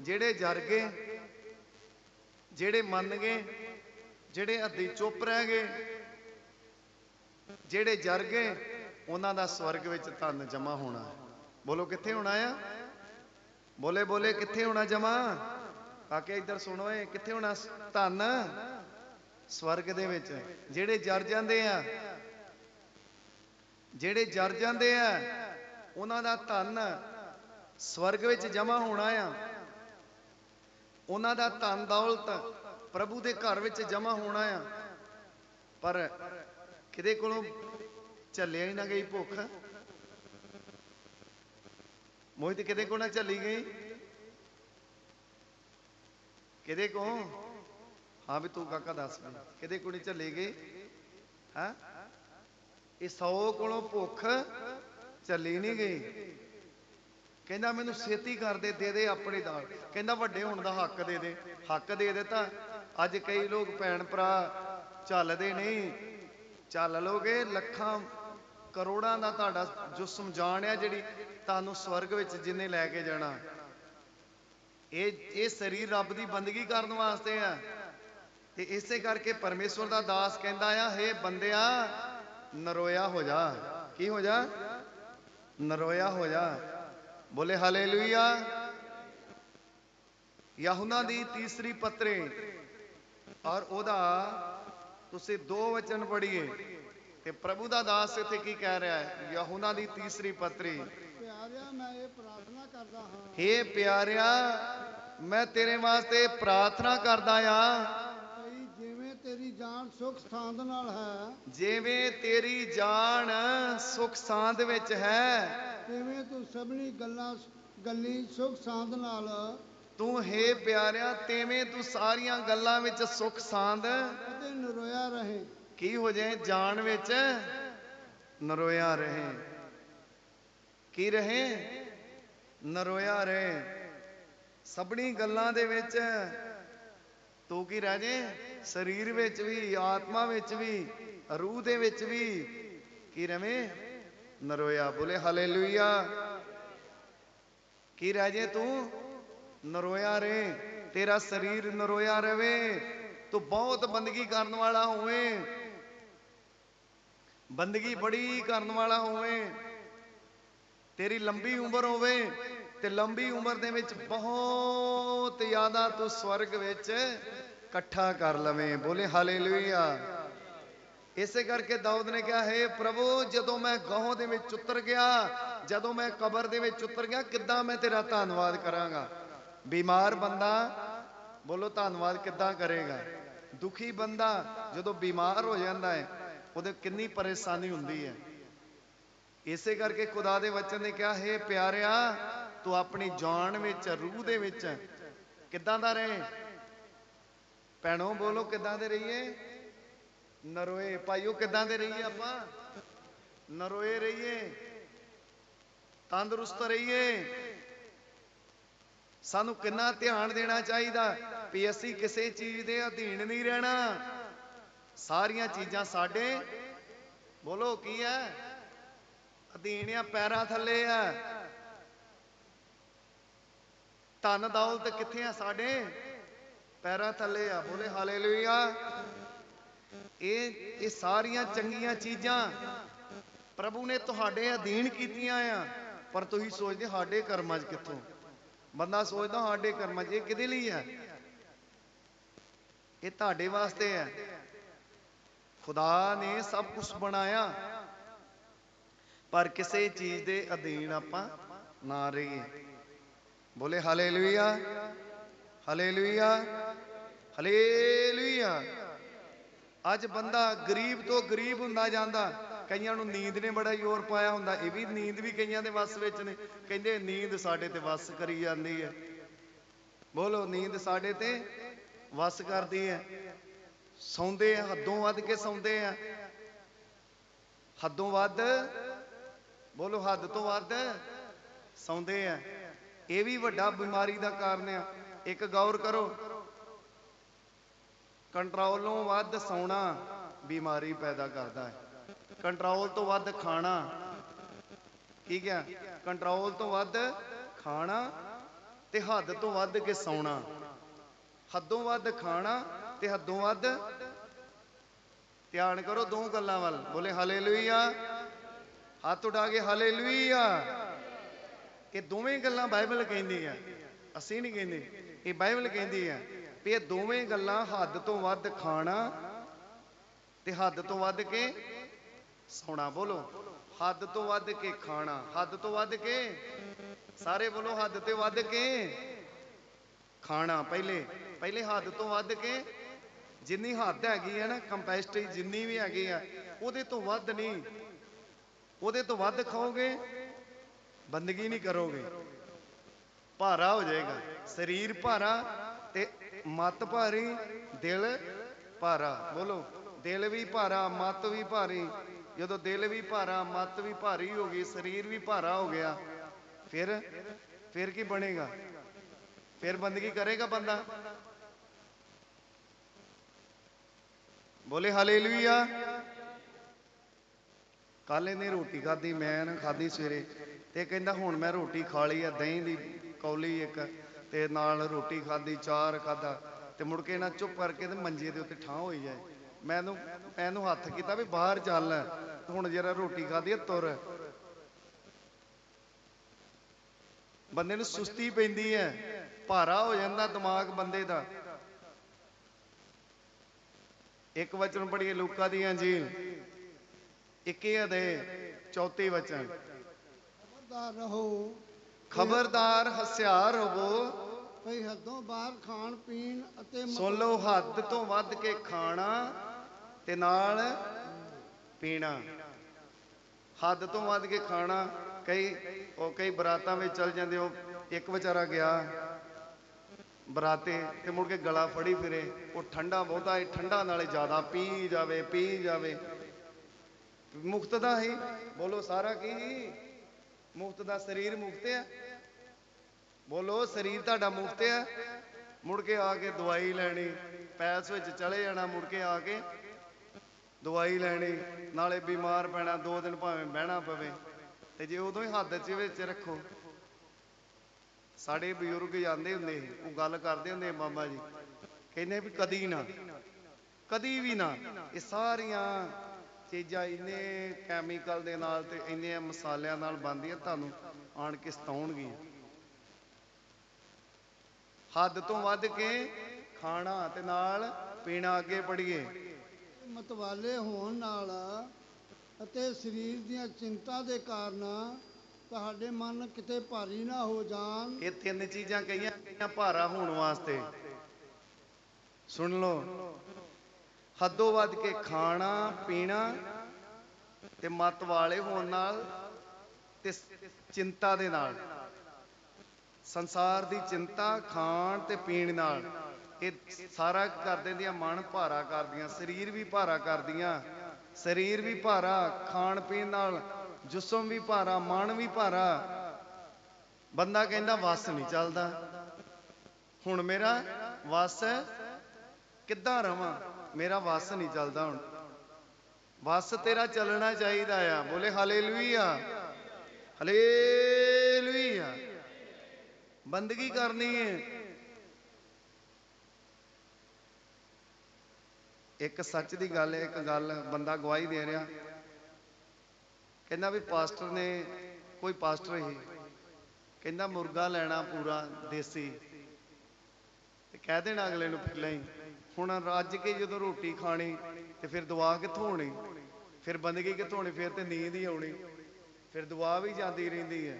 ਜਿਹੜੇ ਜਰ ਗਏ, ਜਿਹੜੇ ਮੰਨ ਗਏ, ਜਿਹੜੇ ਅੱਧੀ ਚੁੱਪ ਰਹਿ ਗਏ, ਜਿਹੜੇ ਜਰ ਗਏ, ਉਹਨਾਂ ਦਾ ਸਵਰਗ ਵਿੱਚ ਧਨ ਜਮਾ ਹੋਣਾ ਬੋਲੋ, ਕਿੱਥੇ ਹੋਣਾ ਆ? ਬੋਲੇ ਬੋਲੇ, ਕਿੱਥੇ ਹੋਣਾ ਜਮਾ ਕਾਕੇ ਇੱਧਰ ਸੁਣੋ ਏ ਕਿੱਥੇ ਹੋਣਾ? ਧਨ ਸਵਰਗ ਦੇ ਵਿੱਚ। ਜਿਹੜੇ ਜਰ ਜਾਂਦੇ ਆ, ਜਿਹੜੇ ਜਰ ਜਾਂਦੇ ਆ, ਉਹਨਾਂ ਦਾ ਧਨ ਸਵਰਗ ਵਿੱਚ ਜਮਾ ਹੋਣਾ ਆ। ਉਹਨਾਂ ਦਾ ਧਨ ਦੌਲਤ ਪ੍ਰਭੂ ਦੇ ਘਰ ਵਿੱਚ ਜਮਾ ਹੋਣਾ ਆ। ਪਰ ਕਿਤੇ ਕੋਲੋਂ ਝੱਲਿਆ ਹੀ ਨਾ ਗਈ ਭੁੱਖ? ਮੋਹਿਤ ਕਿਤੇ ਕੋਲ ਨਾ ਝੱਲੀ ਗਈ? ਕਿਤੇ ਕੋ ਹਾਂ ਵੀ ਤੂੰ ਕਾਕਾ ਦੱਸ ਮੈਨੂੰ ਕਿਤੇ ਕੋਲ ਨਹੀਂ ਝੱਲੀ ਗਈ? ਹਾਂ? ਇਹ 100 ਕੋਲੋਂ ਭੁੱਖ ਚੱਲੀ ਨਹੀਂ ਗਈ। ਕਹਿੰਦਾ ਮੈਨੂੰ ਛੇਤੀ ਕਰ ਦੇ ਦੇ ਦੇ ਆਪਣੇ ਦਾਲ ਕਹਿੰਦਾ ਵੱਡੇ ਹੋਣ ਦਾ ਹੱਕ ਦੇ ਦੇ। ਹੱਕ ਦੇ ਦਿੱਤਾ ਅੱਜ ਕਈ ਲੋਕ ਭੈਣ ਭਰਾ ਚੱਲਦੇ ਨਹੀਂ ਚੱਲ ਲੋਗੇ, ਲੱਖਾਂ, ਕਰੋੜਾਂ ਦਾ ਤੁਹਾਡਾ ਜੋ ਸਮਝਾਣ ਆ ਜਿਹੜੀ ਤੁਹਾਨੂੰ ਸਵਰਗ ਵਿੱਚ ਜਿੰਨੇ ਲੈ ਕੇ ਜਾਣਾ। ਇਹ ਇਹ ਸਰੀਰ ਰੱਬ ਦੀ ਬੰਦਗੀ ਕਰਨ ਵਾਸਤੇ ਆ। ਤੇ ਇਸੇ ਕਰਕੇ ਪਰਮੇਸ਼ਵਰ ਦਾ ਦਾਸ ਕਹਿੰਦਾ ਆ, ਹੇ ਬੰਦਿਆ, ਨਰੋਇਆ ਹੋ ਜਾ। ਕੀ ਹੋ ਜਾ? ਨਰੋਇਆ ਹੋ ਜਾ। ਬੋਲੇ ਹਾਲੇਲੂਇਆ। ਯਹੂਨਾ ਦੀ ਤੀਸਰੀ ਪੱਤਰੇ। ਔਰ ਉਹਦਾ ਤੁਸੀਂ ਦੋ ਵਚਨ ਪੜ੍ਹੀਏ। ਤੇ ਪ੍ਰਭੂ ਦਾ ਦਾਸ ਇੱਥੇ ਕੀ ਕਹਿ ਰਿਹਾ ਹੈ? ਯਹੂਨਾ ਦੀ ਤੀਸਰੀ ਪੱਤਰੀ। ਪਿਆਰਿਆ ਮੈਂ ਇਹ ਪ੍ਰਾਰਥਨਾ ਕਰਦਾ ਹਾਂ। ਹੇ ਪਿਆਰਿਆ ਮੈਂ ਤੇਰੇ ਵਾਸਤੇ ਪ੍ਰਾਰਥਨਾ ਕਰਦਾ ਆ ਜਿਵੇਂ ਤੇਰੀ ਜਾਨ ਸੁਖ ਸਥਾਨ ਦੇ ਨਾਲ ਹੈ। ਜਿਵੇਂ ਤੇਰੀ ਜਾਨ ਸੁਖ ਸਾਂਦ ਵਿੱਚ ਹੈ। ਤਿਵੇਂ ਤੂੰ ਸਭਨੀ ਗੱਲਾਂ ਗੱਲੀ ਸੁਖ ਸਾਂਦ ਨਾਲ। ਤੂੰ ਹੇ ਪਿਆਰਿਆ ਤੇਵੇਂ ਤੂੰ ਸਾਰੀਆਂ ਗੱਲਾਂ ਵਿੱਚ ਸੁਖ ਸਾਂਦ ਅਤੇ ਨਰੋਇਆ ਰਹੇ। ਕੀ ਹੋ ਜਾਏ ਜਾਣ ਵਿੱਚ? ਨਰੋਇਆ ਰਹੇ। ਕੀ ਰਹੇ? ਨਰੋਇਆ ਰਹੇ। ਸਭਨੀ ਗੱਲਾਂ ਦੇ ਵਿੱਚ ਤੂੰ ਕੀ ਰਹਿ ਜੇ ਸਰੀਰ ਵਿੱਚ ਵੀ ਆਤਮਾ ਵਿੱਚ ਵੀ ਰੂਹ ਦੇ ਵਿੱਚ ਵੀ ਕੀ ਰਵੇਂ? ਨਰੋਇਆ ਬੋਲੇ ਹਾਲੇਲੂਇਆ। ਕੀ ਰਹਿ ਜੇ ਤੂੰ? ਨਰੋਇਆ ਰਹੇ ਤੇਰਾ ਸਰੀਰ ਨਰੋਇਆ ਰਵੇ, ਤੂੰ ਬਹੁਤ ਬੰਦਗੀ ਕਰਨ ਵਾਲਾ ਹੋਵੇ। ਬੰਦਗੀ ਬੜੀ ਕਰਨ ਵਾਲਾ ਹੋਵੇ। ਤੇਰੀ ਲੰਬੀ ਉਮਰ ਹੋਵੇ ਤੇ ਲੰਬੀ ਉਮਰ ਦੇ ਵਿੱਚ ਬਹੁਤ ਜ਼ਿਆਦਾ ਤੂੰ ਸਵਰਗ ਵਿੱਚ ਇਕੱਠਾ ਕਰ ਲਵੇਂ। ਬੋਲੇ ਹਾਲੇਲੂਇਆ। ਇਸੇ ਕਰਕੇ ਦਾਊਦ ਨੇ ਕਿਹਾ, ਹੈ ਪ੍ਰਭੂ, ਜਦੋਂ ਮੈਂ ਗਾਹੋਂ ਦੇ ਵਿੱਚ ਉਤਰ ਗਿਆ, ਜਦੋਂ ਮੈਂ ਕਬਰ ਦੇ ਵਿੱਚ ਉਤਰ ਗਿਆ, ਕਿੱਦਾਂ ਮੈਂ ਤੇਰਾ ਧੰਨਵਾਦ ਕਰਾਂਗਾ? ਬਿਮਾਰ ਬੰਦਾ ਬੋਲੋ, ਧੰਨਵਾਦ ਕਿੱਦਾਂ ਕਰੇਗਾ? ਦੁਖੀ ਬੰਦਾ ਜਦੋਂ ਬਿਮਾਰ ਹੋ ਜਾਂਦਾ ਹੈ, ਉਹਦੇ ਕਿੰਨੀ ਪਰੇਸ਼ਾਨੀ ਹੁੰਦੀ ਹੈ। ਇਸੇ ਕਰਕੇ ਖੁਦਾ ਦੇ ਵਚਨ ਨੇ ਕਿਹਾ, ਹੈ ਪਿਆਰਿਆ, ਤੂੰ ਆਪਣੀ ਜਾਨ ਵਿੱਚ, ਰੂਹ ਦੇ ਵਿੱਚ ਕਿੱਦਾਂ ਦਾ ਰਹੇ? ਭੈਣੋ, ਬੋਲੋ, ਕਿੱਦਾਂ ਦੇ ਰਹੀਏ? ਨਰੋਏ ਭਾਈਓ ਕਿੱਦਾਂ ਦੇ ਰਹੀਏ ਆਪਾਂ? ਨਰੋਏ ਰਹੀਏ। ਤੰਦਰੁਸਤ ਰਹੀਏ। ਸਾਨੂੰ ਕਿੰਨਾ ਧਿਆਨ ਦੇਣਾ ਚਾਹੀਦਾ ਵੀ ਅਸੀਂ ਕਿਸੇ ਚੀਜ਼ ਦੇ ਅਧੀਨ ਨਹੀਂ ਰਹਿਣਾ। ਸਾਰੀਆਂ ਚੀਜ਼ਾਂ ਸਾਡੇ। ਬੋਲੋ, ਕੀ ਹੈ? ਅਧੀਨ ਆ, ਪੈਰਾਂ ਥੱਲੇ ਆ। ਧਨ ਦੌਲਤ ਕਿੱਥੇ ਆ ਸਾਡੇ? ਪੈਰਾਂ ਥੱਲੇ ਆ। ਬੋਲੇ, ਹਾਲੇਲੂਇਆ। ਇਹ ਇਹ ਸਾਰੀਆਂ ਚੰਗੀਆਂ ਚੀਜ਼ਾਂ ਪ੍ਰਭੂ ਨੇ ਤੁਹਾਡੇ ਅਧੀਨ ਕੀਤੀਆਂ ਆ, ਪਰ ਤੁਸੀਂ ਸੋਚਦੇ ਸਾਡੇ ਕਰਮਾਂ 'ਚ ਕਿੱਥੋਂ? ਬੰਦਾ ਸੋਚਦਾ ਸਾਡੇ ਕਰਮਾਂ 'ਚ, ਇਹ ਕਿਹਦੇ ਲਈ ਹੈ ਇਹ ਤੁਹਾਡੇ ਵਾਸਤੇ ਹੈ ਖੁਦਾ ਨੇ ਸਭ ਕੁਝ ਬਣਾਇਆ, ਪਰ ਕਿਸੇ ਚੀਜ਼ ਦੇ ਅਧੀਨ ਆਪਾਂ ਨਾ ਰਹੀਏ। ਬੋਲੇ ਹਾਲੇਲੂਇਆ ਹਾਲੇਲੂਇਆ ਹਾਲੇਲੂਇਆ ਅੱਜ ਬੰਦਾ ਗਰੀਬ ਤੋਂ ਗਰੀਬ ਹੁੰਦਾ ਜਾਂਦਾ। ਕਈਆਂ ਨੂੰ ਨੀਂਦ ਨੇ ਬੜਾ ਜ਼ੋਰ ਪਾਇਆ ਹੁੰਦਾ। ਇਹ ਵੀ ਨੀਂਦ ਵੀ ਕਈਆਂ ਦੇ ਵੱਸ ਵਿੱਚ ਨੇ। ਕਹਿੰਦੇ ਨੀਂਦ ਸਾਡੇ ਤੇ ਵੱਸ ਕਰੀ ਜਾਂਦੀ ਹੈ। ਬੋਲੋ, ਨੀਂਦ ਸਾਡੇ ਤੇ ਵੱਸ ਕਰਦੀ ਹੈ। ਸੌਂਦੇ ਆ, ਹੱਦੋਂ ਵੱਧ ਕੇ ਸੌਂਦੇ ਆ। ਹੱਦੋਂ ਵੱਧ, ਬੋਲੋ, ਹੱਦ ਤੋਂ ਵੱਧ ਸੌਂਦੇ ਆ। ਇਹ ਵੀ ਵੱਡਾ ਬਿਮਾਰੀ ਦਾ ਕਾਰਨ ਆ। ਇੱਕ ਗੌਰ ਕਰੋ ਕੰਟਰੋਲੋਂ ਵੱਧ ਸੌਣਾ ਬਿਮਾਰੀ ਪੈਦਾ ਕਰਦਾ ਹੈ। ਕੰਟਰੋਲ ਤੋਂ ਵੱਧ ਖਾਣਾ, ਠੀਕ ਹੈ, ਕੰਟਰੋਲ ਤੋਂ ਵੱਧ ਖਾਣਾ ਤੇ ਹੱਦ ਤੋਂ ਵੱਧ ਕੇ ਸੌਣਾ। ਹੱਦੋਂ ਵੱਧ ਖਾਣਾ ਤੇ ਹੱਦੋਂ ਵੱਧ ਧਿਆਨ ਕਰੋ ਦੋ ਗੱਲਾਂ ਵੱਲ। ਬੋਲੇ ਹਾਲੇਲੂਇਆ। ਹੱਥ ਉਠਾ ਕੇ ਹਾਲੇਲੂਇਆ। ਇਹ ਦੋਵੇਂ ਗੱਲਾਂ ਬਾਈਬਲ ਕਹਿੰਦੀ ਆ। ਅਸੀਂ ਨਹੀਂ ਕਹਿੰਦੇ, ਇਹ ਬਾਈਬਲ ਕਹਿੰਦੀ ਆ ਵੀ ਇਹ ਦੋਵੇਂ ਗੱਲਾਂ ਹੱਦ ਤੋਂ ਵੱਧ ਖਾਣਾ ਤੇ ਹੱਦ ਤੋਂ ਵੱਧ ਕੇ ਸੌਣਾ, ਬੋਲੋ। ਹੱਦ ਤੋਂ ਵੱਧ ਕੇ ਖਾਣਾ, ਹੱਦ ਤੋਂ ਵੱਧ ਕੇ ਸਾਰੇ ਬੋਲੋ ਹੱਦ ਤੇ ਵੱਧ ਕੇ ਖਾਣਾ ਪਹਿਲੇ ਪਹਿਲੇ ਹੱਦ ਤੋਂ ਵੱਧ ਕੇ ਜਿੰਨੀ ਹੱਦ ਹੈਗੀ ਹੈ ਨਾ ਕੰਪੈਸਿਟੀ ਜਿੰਨੀ ਵੀ ਹੈਗੀ ਆ, ਉਹਦੇ ਤੋਂ ਵੱਧ ਨਹੀਂ। ਉਹਦੇ ਤੋਂ ਵੱਧ ਖਾਓਗੇ, ਬੰਦਗੀ ਨਹੀਂ ਕਰੋਗੇ। ਭਾਰਾ ਹੋ ਜਾਏਗਾ। ਸਰੀਰ ਭਾਰਾ ਤੇ ਮਤ ਭਾਰੀ, ਦਿਲ ਭਾਰਾ। ਬੋਲੋ, ਦਿਲ ਵੀ ਭਾਰਾ, ਮਤ ਵੀ ਭਾਰੀ। ਜਦੋਂ ਦਿਲ ਵੀ ਭਾਰਾ, ਮਤ ਵੀ ਭਾਰੀ ਹੋ ਗਈ, ਸਰੀਰ ਵੀ ਭਾਰਾ ਹੋ ਗਿਆ, ਫਿਰ ਫਿਰ ਕੀ ਬਣੇਗਾ? ਫਿਰ ਬੰਦਗੀ ਕਰੇਗਾ ਬੰਦਾ? ਬੋਲੇ, ਹਾਲੇਲੂਇਆ। ਕੱਲ ਇਹਨੇ ਰੋਟੀ ਖਾਧੀ, ਮੈਂ ਨਾ ਖਾਧੀ ਸਵੇਰੇ। ਤੇ ਕਹਿੰਦਾ, ਹੁਣ ਮੈਂ ਰੋਟੀ ਖਾ ਲਈ ਆ, ਦਹੀਂ ਦੀ ਕੌਲੀ ਇੱਕ। ਤੇ ਨਾਲ ਰੋਟੀ ਖਾਧੀ, ਚਾਰ ਖਾਧਾ ਤੇ ਮੁੜ ਕੇ ਨਾ ਚੁੱਪ ਕਰਕੇ ਤੇ ਮੰਜੇ ਦੇ ਉੱਤੇ ਠਾਂ ਹੋਈ ਜਾਏ। ਮੈਨੂੰ ਮੈਨੂੰ ਹੱਥ ਕੀਤਾ ਵੀ ਬਾਹਰ ਚੱਲ, ਹੁਣ ਜਰਾ ਰੋਟੀ ਖਾਧੀ ਤੁਰ। ਬੰਦੇ ਨੂੰ ਸੁਸਤੀ ਪੈਂਦੀ ਹੈ, ਭਾਰਾ ਹੋ ਜਾਂਦਾ ਦਿਮਾਗ ਬੰਦੇ ਦਾ। ਇੱਕ ਵਚਨ ਪੜ੍ਹੀਏ ਲੋਕਾਂ ਦੀ ਅੰਜੀਲ ਇੱਕੇ ਦੇ ਚੌਥੇ ਵਚਨ। ਖਬਰਦਾਰ ਰਹੋ ਖਬਰਦਾਰ ਹਸਿਆਰ ਹੋਵੋ। ਭਈ ਹੱਦੋਂ ਬਾਹਰ ਖਾਣ ਪੀਣ ਅਤੇ ਸੁਣ ਲਓ ਹੱਦ ਤੋਂ ਵੱਧ ਕੇ ਖਾਣਾ ਤੇ ਨਾਲ ਪੀਣਾ। ਹੱਦ ਤੋਂ ਵੱਧ ਕੇ ਖਾਣਾ ਕਈ ਉਹ ਕਈ ਬਰਾਤਾਂ ਵਿੱਚ ਚਲ ਜਾਂਦੇ ਉਹ ਇੱਕ ਵਿਚਾਰਾ ਗਿਆ ਬਰਾਤੇ ਤੇ ਮੁੜ ਕੇ ਗਲਾ ਫੜੀ ਫਿਰੇ। ਉਹ ਠੰਡਾ ਬਹੁਤਾ ਹੈ ਠੰਡਾ ਨਾਲੇ ਜ਼ਿਆਦਾ ਪੀ ਜਾਵੇ ਪੀ ਜਾਵੇ। ਮੁਕਤ ਦਾ ਹੀ ਬੋਲੋ ਸਾਰਾ ਕੀ? ਮੁਕਤ ਦਾ ਸਰੀਰ ਮੁਕਤ ਹੈ ਬੋਲੋ, ਸਰੀਰ ਤੁਹਾਡਾ ਮੁਫਤ ਹੈ ਮੁੜ ਕੇ ਆ ਕੇ ਦਵਾਈ ਲੈਣੀ, ਪੈਸ ਵਿੱਚ ਚਲੇ ਜਾਣਾ, ਮੁੜ ਕੇ ਆ ਕੇ ਦਵਾਈ ਲੈਣੀ, ਨਾਲੇ ਬਿਮਾਰ ਪੈਣਾ, ਦੋ ਦਿਨ ਭਾਵੇਂ ਬਹਿਣਾ ਪਵੇ। ਤੇ ਜੇ ਉਦੋਂ ਹੀ ਹੱਦ 'ਚ ਵਿੱਚ ਰੱਖੋ। ਸਾਡੇ ਬਜ਼ੁਰਗ ਜਾਂਦੇ ਹੁੰਦੇ ਸੀ, ਉਹ ਗੱਲ ਕਰਦੇ ਹੁੰਦੇ ਸੀ ਮਾਮਾ ਜੀ, ਕਹਿੰਦੇ ਵੀ ਕਦੀ ਨਾ, ਕਦੀ ਵੀ ਨਾ, ਇਹ ਸਾਰੀਆਂ ਚੀਜ਼ਾਂ ਇੰਨੇ ਕੈਮੀਕਲ ਦੇ ਨਾਲ ਤੇ ਇੰਨੇ ਮਸਾਲਿਆਂ ਨਾਲ ਬਣਦੀਆਂ ਤੁਹਾਨੂੰ ਆਣ ਕੇ ਸਤਾਉਣਗੀਆਂ। ਹੱਦ ਤੋਂ ਵੱਧ ਕੇ ਖਾਣਾ ਤੇ ਨਾਲ ਪੀਣਾ ਅੱਗੇ ਪੜੀਏ ਮਤਵਾਲੇ ਹੋਣ ਨਾਲ ਅਤੇ ਸਰੀਰ ਦੀਆਂ ਚਿੰਤਾ ਦੇ ਕਾਰਨ ਤੁਹਾਡੇ ਮਨ ਕਿਤੇ ਭਾਰੀ ਨਾ ਹੋ ਜਾਣ। ਇਹ ਤਿੰਨ ਚੀਜ਼ਾਂ ਕਹੀਆਂ ਗਈਆਂ ਭਾਰਾ ਹੋਣ ਵਾਸਤੇ। ਸੁਣ ਲਓ। ਹੱਦੋਂ ਵੱਧ ਕੇ ਖਾਣਾ, ਪੀਣਾ ਤੇ ਮਤ ਵਾਲੇ ਹੋਣ ਨਾਲ ਤੇ ਚਿੰਤਾ ਦੇ ਨਾਲ। ਸੰਸਾਰ ਦੀ ਚਿੰਤਾ ਖਾਣ ਤੇ ਪੀਣ ਨਾਲ। ਇਹ ਸਾਰਾ ਕਰ ਦਿੰਦੀਆਂ ਮਨ ਭਾਰਾ ਕਰਦੀਆਂ, ਸਰੀਰ ਵੀ ਭਾਰਾ ਕਰਦੀਆਂ। ਸਰੀਰ ਵੀ ਭਾਰਾ, ਖਾਣ ਪੀਣ ਨਾਲ ਜਿਸਮ ਵੀ ਭਾਰਾ, ਮਨ ਵੀ ਭਾਰਾ। ਬੰਦਾ ਕਹਿੰਦਾ, ਵਸ ਨਹੀਂ ਚੱਲਦਾ। ਹੁਣ ਮੇਰਾ ਵਸ ਕਿੱਦਾਂ ਰਵਾਂ? ਮੇਰਾ ਵਸ ਨਹੀਂ ਚੱਲਦਾ ਹੁਣ। ਵਸ ਤੇਰਾ ਚੱਲਣਾ ਚਾਹੀਦਾ ਆ। ਬੋਲੇ ਹਾਲੇਲੂਇਆ। ਹਾਲੇਲੂਇਆ। ਬੰਦਗੀ ਕਰਨੀ ਹੈ ਇੱਕ ਸੱਚ ਦੀ ਗੱਲ ਹੈ ਇੱਕ ਗੱਲ ਬੰਦਾ ਗਵਾਹੀ ਦੇ ਰਿਹਾ। ਕਹਿੰਦਾ ਵੀ ਪਾਸਟਰ ਨੇ, ਕੋਈ ਪਾਸਟਰ ਹੀ। ਕਹਿੰਦਾ ਮੁਰਗਾ ਲੈਣਾ ਪੂਰਾ ਦੇਸੀ। ਤੇ ਕਹਿ ਦੇਣਾ ਅਗਲੇ ਨੂੰ ਪਹਿਲਾਂ ਹੀ। ਹੁਣ ਰੱਜ ਕੇ ਜਦੋਂ ਰੋਟੀ ਖਾਣੀ ਤੇ ਫਿਰ ਦੁਆ ਕਿੱਥੋਂ ਹੋਣੀ? ਫਿਰ ਬੰਦਗੀ ਕਿੱਥੋਂ ਹੋਣੀ? ਫਿਰ ਤੇ ਨੀਂਦ ਹੀ ਆਉਣੀ। ਫਿਰ ਦੁਆ ਵੀ ਜਾਂਦੀ ਰਹਿੰਦੀ ਹੈ।